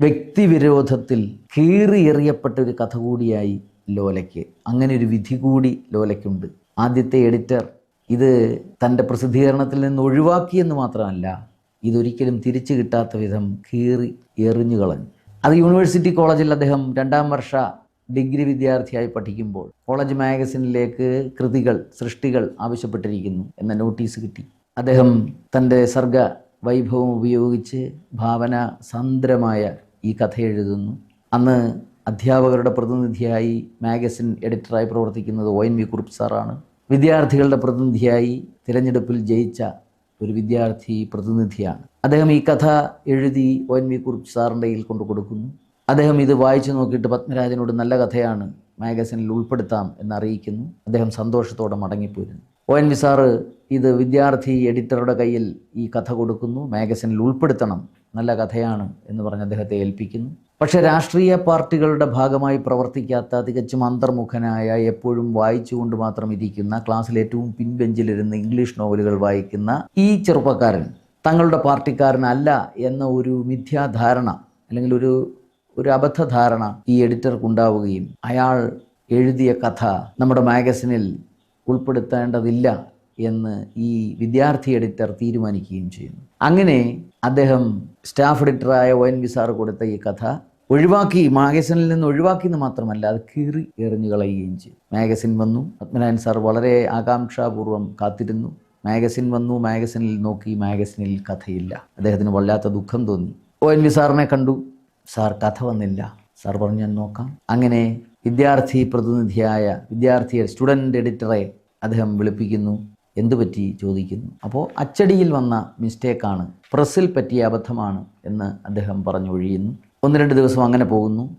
വ്യക്തിവിരോധത്തിൽ കീറിയെറിയപ്പെട്ട ഒരു കഥ കൂടിയായി ലോലയ്ക്ക്. അങ്ങനെ ഒരു വിധി കൂടി ലോലയ്ക്കുണ്ട്. ആദ്യത്തെ എഡിറ്റർ ഇത് തന്റെ പ്രസിദ്ധീകരണത്തിൽ നിന്ന് ഒഴിവാക്കിയെന്ന് മാത്രമല്ല ഇതൊരിക്കലും തിരിച്ചു കിട്ടാത്ത വിധം കീറി എറിഞ്ഞു കളഞ്ഞു. അത് യൂണിവേഴ്സിറ്റി കോളേജിൽ അദ്ദേഹം രണ്ടാം വർഷ ഡിഗ്രി വിദ്യാർത്ഥിയായി പഠിക്കുമ്പോൾ കോളേജ് മാഗസിനിലേക്ക് കൃതികൾ സൃഷ്ടികൾ ആവശ്യപ്പെട്ടിരിക്കുന്നു എന്ന നോട്ടീസ് കിട്ടി. അദ്ദേഹം തന്റെ സർഗ വൈഭവം ഉപയോഗിച്ച് ഭാവന സാന്ദ്രമായ ഈ കഥ എഴുതുന്നു. അന്ന് അധ്യാപകരുടെ പ്രതിനിധിയായി മാഗസിൻ എഡിറ്ററായി പ്രവർത്തിക്കുന്നത് ഒ. എൻ. വി. കുറുപ്പ് സാറാണ്. വിദ്യാർത്ഥികളുടെ പ്രതിനിധിയായി തിരഞ്ഞെടുപ്പിൽ ജയിച്ച ഒരു വിദ്യാർത്ഥി പ്രതിനിധിയാണ്. അദ്ദേഹം ഈ കഥ എഴുതി ഒ. എൻ. വി. കുറുപ്പ് സാറിന്റെ കയ്യിൽ കൊണ്ടു കൊടുക്കുന്നു. അദ്ദേഹം ഇത് വായിച്ചു നോക്കിയിട്ട് പത്മരാജനോട് നല്ല കഥയാണ് മാഗസിനിൽ ഉൾപ്പെടുത്താം എന്നറിയിക്കുന്നു. അദ്ദേഹം സന്തോഷത്തോടെ മടങ്ങിപ്പോരുന്നു. ഒ. എൻ. വി. സാറ് ഇത് വിദ്യാർത്ഥി എഡിറ്ററുടെ കയ്യിൽ ഈ കഥ കൊടുക്കുന്നു. മാഗസിനിൽ ഉൾപ്പെടുത്തണം നല്ല കഥയാണ് എന്ന് പറഞ്ഞ് അദ്ദേഹത്തെ ഏൽപ്പിക്കുന്നു. പക്ഷെ രാഷ്ട്രീയ പാർട്ടികളുടെ ഭാഗമായി പ്രവർത്തിക്കാത്ത തികച്ചും അന്തർമുഖനായ എപ്പോഴും വായിച്ചുകൊണ്ട് മാത്രം ഇരിക്കുന്ന ക്ലാസ്സിൽ ഏറ്റവും പിൻബെഞ്ചിലിരുന്ന് ഇംഗ്ലീഷ് നോവലുകൾ വായിക്കുന്ന ഈ ചെറുപ്പക്കാരൻ തങ്ങളുടെ പാർട്ടിക്കാരനല്ല എന്ന ഒരു മിഥ്യാധാരണ അല്ലെങ്കിൽ ഒരു ഒരു അബദ്ധധാരണ ഈ എഡിറ്റർക്ക് ഉണ്ടാവുകയും അയാൾ എഴുതിയ കഥ നമ്മുടെ മാഗസിനിൽ ഉൾപ്പെടുത്തേണ്ടതില്ല എന്ന് ഈ വിദ്യാർത്ഥി എഡിറ്റർ തീരുമാനിക്കുകയും ചെയ്യുന്നു. അങ്ങനെ അദ്ദേഹം സ്റ്റാഫ് എഡിറ്ററായ ഒ എൻ വി സാർ കൊടുത്ത ഈ കഥ ഒഴിവാക്കി മാഗസിനിൽ നിന്ന് ഒഴിവാക്കി എന്ന് മാത്രമല്ല അത് കീറി എറിഞ്ഞു കളയുകയും ചെയ്തു. മാഗസിൻ വന്നു പത്മനാഭൻ സാർ വളരെ ആകാംക്ഷാപൂർവം കാത്തിരുന്നു. മാഗസിൻ വന്നു മാഗസിനിൽ നോക്കി മാഗസിനിൽ കഥയില്ല. അദ്ദേഹത്തിന് വല്ലാത്ത ദുഃഖം തോന്നി. ഒ എൻ വി സാറിനെ കണ്ടു. സാർ കഥ വന്നില്ല. സാർ പറഞ്ഞു ഞാൻ നോക്കാം. അങ്ങനെ വിദ്യാർത്ഥി പ്രതിനിധിയായ വിദ്യാർത്ഥി സ്റ്റുഡന്റ് എഡിറ്ററെ അദ്ദേഹം വിളിപ്പിക്കുന്നു. എന്തു പറ്റി ചോദിക്കുന്നു. അപ്പോൾ അച്ചടിയിൽ വന്ന മിസ്റ്റേക്കാണ്. പ്രസ്സിൽ പറ്റിയ അബദ്ധമാണ് എന്ന് അദ്ദേഹം പറഞ്ഞു ഒഴിയുന്നു. ഒന്ന് രണ്ട് ദിവസം അങ്ങനെ പോകുന്നു.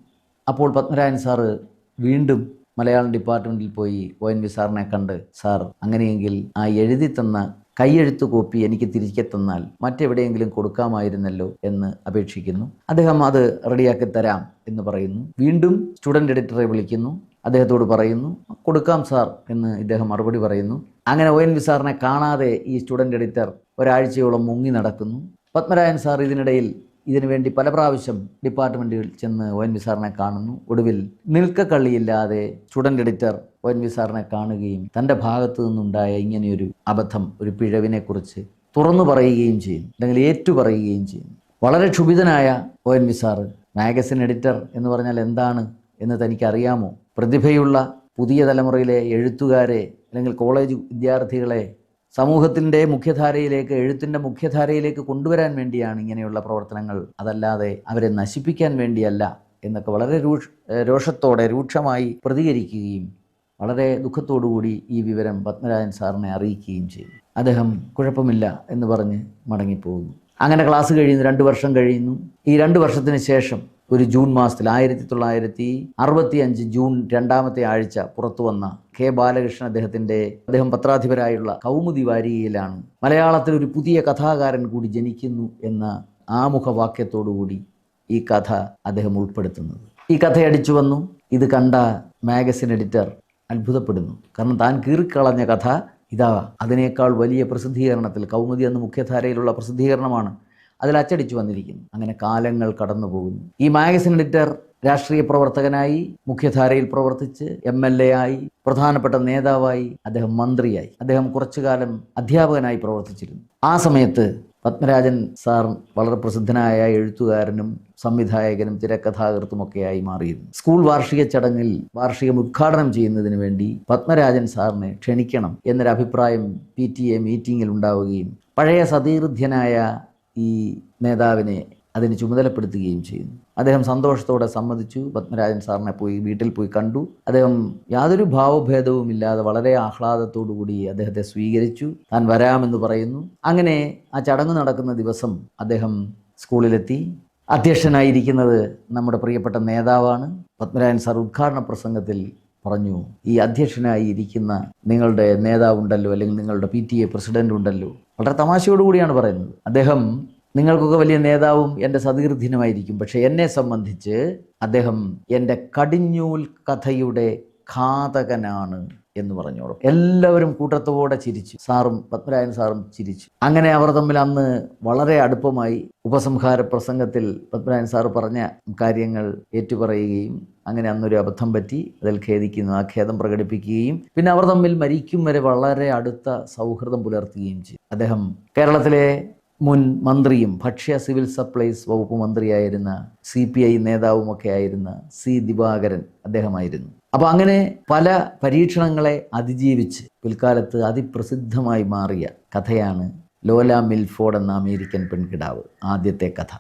അപ്പോൾ പത്മരാജൻ സാറ് വീണ്ടും മലയാളം ഡിപ്പാർട്ട്മെന്റിൽ പോയി ഒ എൻ വി സാറിനെ കണ്ട് സാർ അങ്ങനെയെങ്കിൽ ആ എഴുതി തന്ന കൈയെഴുത്ത് കോപ്പി എനിക്ക് തിരികെ തന്നാൽ മറ്റെവിടെയെങ്കിലും കൊടുക്കാമായിരുന്നല്ലോ എന്ന് അപേക്ഷിക്കുന്നു. അദ്ദേഹം അത് റെഡിയാക്കി തരാം എന്ന് പറയുന്നു. വീണ്ടും സ്റ്റുഡന്റ് എഡിറ്ററെ വിളിക്കുന്നു. അദ്ദേഹത്തോട് പറയുന്നു കൊടുക്കാം സാർ എന്ന് ഇദ്ദേഹം മറുപടി പറയുന്നു. അങ്ങനെ ഒ എൻ വി സാറിനെ കാണാതെ ഈ സ്റ്റുഡന്റ് എഡിറ്റർ ഒരാഴ്ചയോളം മുങ്ങി നടക്കുന്നു. പത്മരായൻ സാർ ഇതിനിടയിൽ ഇതിനുവേണ്ടി പല പ്രാവശ്യം ഡിപ്പാർട്ട്മെന്റിൽ ചെന്ന് ഒ എൻ വി സാറിനെ കാണുന്നു. ഒടുവിൽ നിൽക്കക്കള്ളിയില്ലാതെ student editor O N V സാറിനെ കാണുകയും തന്റെ ഭാഗത്തു നിന്നുണ്ടായ ഇങ്ങനെയൊരു അബദ്ധം ഒരു പിഴവിനെക്കുറിച്ച് തുറന്നു പറയുകയും ചെയ്യുന്നു. അല്ലെങ്കിൽ ഏറ്റു പറയുകയും ചെയ്യുന്നു. വളരെ ക്ഷുഭിതനായ O N V sir magazine editor എന്ന് പറഞ്ഞാൽ എന്താണ് എന്ന് തനിക്കറിയാമോ? പ്രതിഭയുള്ള പുതിയ തലമുറയിലെ എഴുത്തുകാരെ അല്ലെങ്കിൽ കോളേജ് വിദ്യാർത്ഥികളെ സമൂഹത്തിന്റെ മുഖ്യധാരയിലേക്ക് എഴുത്തിന്റെ മുഖ്യധാരയിലേക്ക് കൊണ്ടുവരാൻ വേണ്ടിയാണ് ഇങ്ങനെയുള്ള പ്രവർത്തനങ്ങൾ. അതല്ലാതെ അവരെ നശിപ്പിക്കാൻ വേണ്ടിയല്ല എന്നൊക്കെ വളരെ രൂക്ഷ രോഷത്തോടെ രൂക്ഷമായി പ്രതികരിക്കുകയും വളരെ ദുഃഖത്തോടുകൂടി ഈ വിവരം പത്മരാജൻ സാറിനെ അറിയിക്കുകയും ചെയ്തു. അദ്ദേഹം കുഴപ്പമില്ല എന്ന് പറഞ്ഞ് മടങ്ങിപ്പോകുന്നു. അങ്ങനെ ക്ലാസ് കഴിയുന്നു രണ്ട് വർഷം കഴിയുന്നു. ഈ രണ്ട് വർഷത്തിന് ശേഷം ഒരു ജൂൺ മാസത്തിൽ ആയിരത്തി തൊള്ളായിരത്തി അറുപത്തി അഞ്ച് ജൂൺ രണ്ടാമത്തെ ആഴ്ച പുറത്തു വന്ന കെ ബാലകൃഷ്ണൻ അദ്ദേഹത്തിന്റെ അദ്ദേഹം പത്രാധിപരായുള്ള കൗമുദി വാരികയിലാണ്. മലയാളത്തിൽ ഒരു പുതിയ കഥാകാരൻ കൂടി ജനിക്കുന്നു എന്ന ആമുഖവാക്യത്തോടുകൂടി ഈ കഥ അദ്ദേഹം ഉൾപ്പെടുത്തുന്നത്. ഈ കഥ അടിച്ചു വന്നു. ഇത് കണ്ട മാഗസിൻ എഡിറ്റർ അത്ഭുതപ്പെടുന്നു. കാരണം താൻ കീറിക്കളഞ്ഞ കഥ ഇതാ അതിനേക്കാൾ വലിയ പ്രസിദ്ധീകരണത്തിൽ കൗമുദി എന്ന മുഖ്യധാരയിലുള്ള പ്രസിദ്ധീകരണമാണ്. അതിൽ അച്ചടിച്ചു വന്നിരിക്കുന്നു. അങ്ങനെ കാലങ്ങൾ കടന്നു പോകുന്നു. ഈ മാഗസിൻ എഡിറ്റർ രാഷ്ട്രീയ പ്രവർത്തകനായി മുഖ്യധാരയിൽ പ്രവർത്തിച്ച് എം എൽ എ ആയി പ്രധാനപ്പെട്ട നേതാവായി അദ്ദേഹം മന്ത്രിയായി. അദ്ദേഹം കുറച്ചു കാലം അധ്യാപകനായി പ്രവർത്തിച്ചിരുന്നു. ആ സമയത്ത് പത്മരാജൻ സാർ വളരെ പ്രസിദ്ധനായ എഴുത്തുകാരനും സംവിധായകനും തിരക്കഥാകൃത്തും തിരക്കഥാകൃത്തുമൊക്കെയായി മാറിയിരുന്നു. സ്കൂൾ വാർഷിക ചടങ്ങിൽ വാർഷികം ഉദ്ഘാടനം ചെയ്യുന്നതിന് വേണ്ടി പത്മരാജൻ സാറിനെ ക്ഷണിക്കണം എന്നൊരു അഭിപ്രായം പി ടി എ മീറ്റിങ്ങിൽ ഉണ്ടാവുകയും പഴയ സതീർധ്യനായ ഈ നേതാവിനെ അതിന് ചുമതലപ്പെടുത്തുകയും ചെയ്യുന്നു. അദ്ദേഹം സന്തോഷത്തോടെ സമ്മതിച്ചു. പത്മരാജൻ സാറിനെ പോയി വീട്ടിൽ പോയി കണ്ടു. അദ്ദേഹം യാതൊരു ഭാവഭേദവും ഇല്ലാതെ വളരെ ആഹ്ലാദത്തോടുകൂടി അദ്ദേഹത്തെ സ്വീകരിച്ചു. താൻ വരാമെന്ന് പറയുന്നു. അങ്ങനെ ആ ചടങ്ങ് നടക്കുന്ന ദിവസം അദ്ദേഹം സ്കൂളിലെത്തി. അധ്യക്ഷനായിരിക്കുന്നത് നമ്മുടെ പ്രിയപ്പെട്ട നേതാവാണ്. പത്മരാജൻ സാർ ഉദ്ഘാടന പ്രസംഗത്തിൽ പറഞ്ഞു ഈ അധ്യക്ഷനായി ഇരിക്കുന്ന നിങ്ങളുടെ നേതാവുണ്ടല്ലോ അല്ലെങ്കിൽ നിങ്ങളുടെ പി ടി എ പ്രസിഡന്റ് ഉണ്ടല്ലോ വളരെ തമാശയോടുകൂടിയാണ് പറയുന്നത്. അദ്ദേഹം നിങ്ങൾക്കൊക്കെ വലിയ നേതാവും എന്റെ സതീർദ്ധിനുമായിരിക്കും പക്ഷേ എന്നെ സംബന്ധിച്ച് അദ്ദേഹം എന്റെ കടിഞ്ഞൂൽ കഥയുടെ ഘാതകനാണ് എന്ന് പറഞ്ഞോളും. എല്ലാവരും കൂട്ടത്തോടെ ചിരിച്ചു. സാറും പത്മരായൻ സാറും ചിരിച്ചു. അങ്ങനെ അവർ തമ്മിൽ അന്ന് വളരെ അടുപ്പമായി ഉപസംഹാര പ്രസംഗത്തിൽ പത്മരായൻ സാർ പറഞ്ഞ കാര്യങ്ങൾ ഏറ്റുപറയുകയും അങ്ങനെ അന്നൊരു അബദ്ധം പറ്റി അതിൽ ഖേദിക്കുന്നു ആ ഖേദം പ്രകടിപ്പിക്കുകയും പിന്നെ അവർ തമ്മിൽ മരിക്കും വരെ വളരെ അടുത്ത സൗഹൃദം പുലർത്തുകയും ചെയ്തു. അദ്ദേഹം കേരളത്തിലെ മുൻ മന്ത്രിയും ഭക്ഷ്യ സിവിൽ സപ്ലൈസ് വകുപ്പ് മന്ത്രിയായിരുന്ന സി പി ഐ നേതാവുമൊക്കെ ആയിരുന്ന സി ദിവാകരൻ അദ്ദേഹമായിരുന്നു. അപ്പോൾ അങ്ങനെ പല പരീക്ഷണങ്ങളെ അതിജീവിച്ച് പിൽക്കാലത്ത് അതിപ്രസിദ്ധമായി മാറിയ കഥയാണ് ലോല മിൽഫോർഡ് എന്ന അമേരിക്കൻ പെൺകിടാവ് ആദ്യത്തെ കഥ.